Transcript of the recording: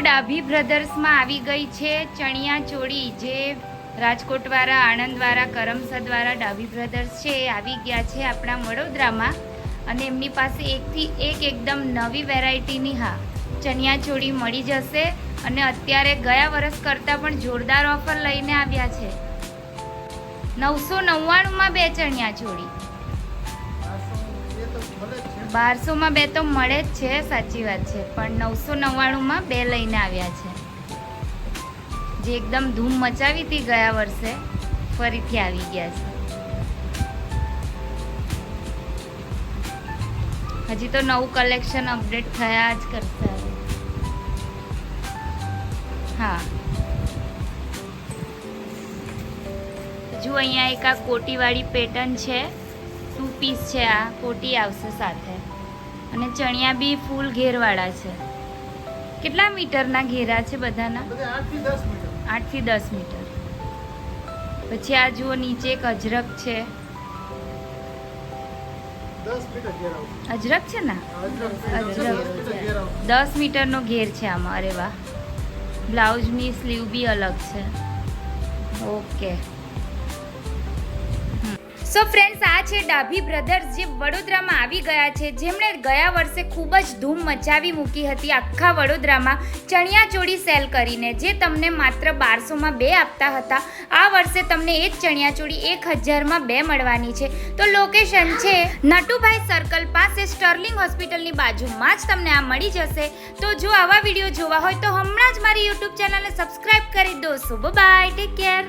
ડાભી બ્રધર્સમાં આવી ગઈ છે. ચણિયા ચોળી જે રાજકોટવાળા, આણંદવાળા, કરમસદવાળા ડાભી બ્રધર્સ છે, એ આવી ગયા છે આપણા વડોદરામાં. અને એમની પાસે એકથી એક એકદમ નવી વેરાયટીની હા, ચણિયા ચોળી મળી જશે. અને અત્યારે ગયા વર્ષ કરતાં પણ જોરદાર ઓફર લઈને આવ્યા છે. નવસો નવ્વાણુંમાં બે ચણિયા ચોળી. બારસોમાં બે તો મળે જ છે, સાચી વાત છે. પણ નવસો નવ્વાણુંમાં બે લઈને આવ્યા છે. જે એકદમ ધૂમ મચાવી હતી ગયા વર્ષે, ફરીથી આવી ગયા છે. હજી તો નવું કલેક્શન અપડેટ થયા જ કરશે હા. હજુ અહીંયા એક આ કોટીવાળી પેટર્ન છે. ટુ પીસ છે આ કોટી આવશે સાથે. અને ચણિયા બી ફૂલ ઘેરવાળા છે. કેટલા મીટરના ઘેરા છે બધાના? આઠથી દસ મીટર. પછી આ જુઓ નીચે એક અજરક છે. અજરક છે ને? અજરક. દસ મીટરનો ઘેર છે આમાં. અરે વાહ. બ્લાઉઝની સ્લીવ બી અલગ છે. ઓકે. સો ફ્રેન્ડ્સ આ છે ડાભી બ્રધર્સ જે વડોદરામાં આવી ગયા છે. જેમણે ગયા વર્ષે ખૂબ જ ધૂમ મચાવી મૂકી હતી આખા વડોદરામાં ચણિયા ચોળી સેલ કરીને, જે તમને માત્ર બારસોમાં બે આપતા હતા. આ વર્ષે તમને એ જ ચણિયા ચોળી એક હજારમાં બે મળવાની છે. તો લોકેશન છે નટુભાઈ સર્કલ પાસે સ્ટર્લિંગ હોસ્પિટલની બાજુમાં જ તમને આ મળી જશે. તો જો આવા વીડિયો જોવા હોય તો હમણાં જ મારી યુટ્યુબ ચેનલને સબસ્ક્રાઈબ કરી દો. So bye take care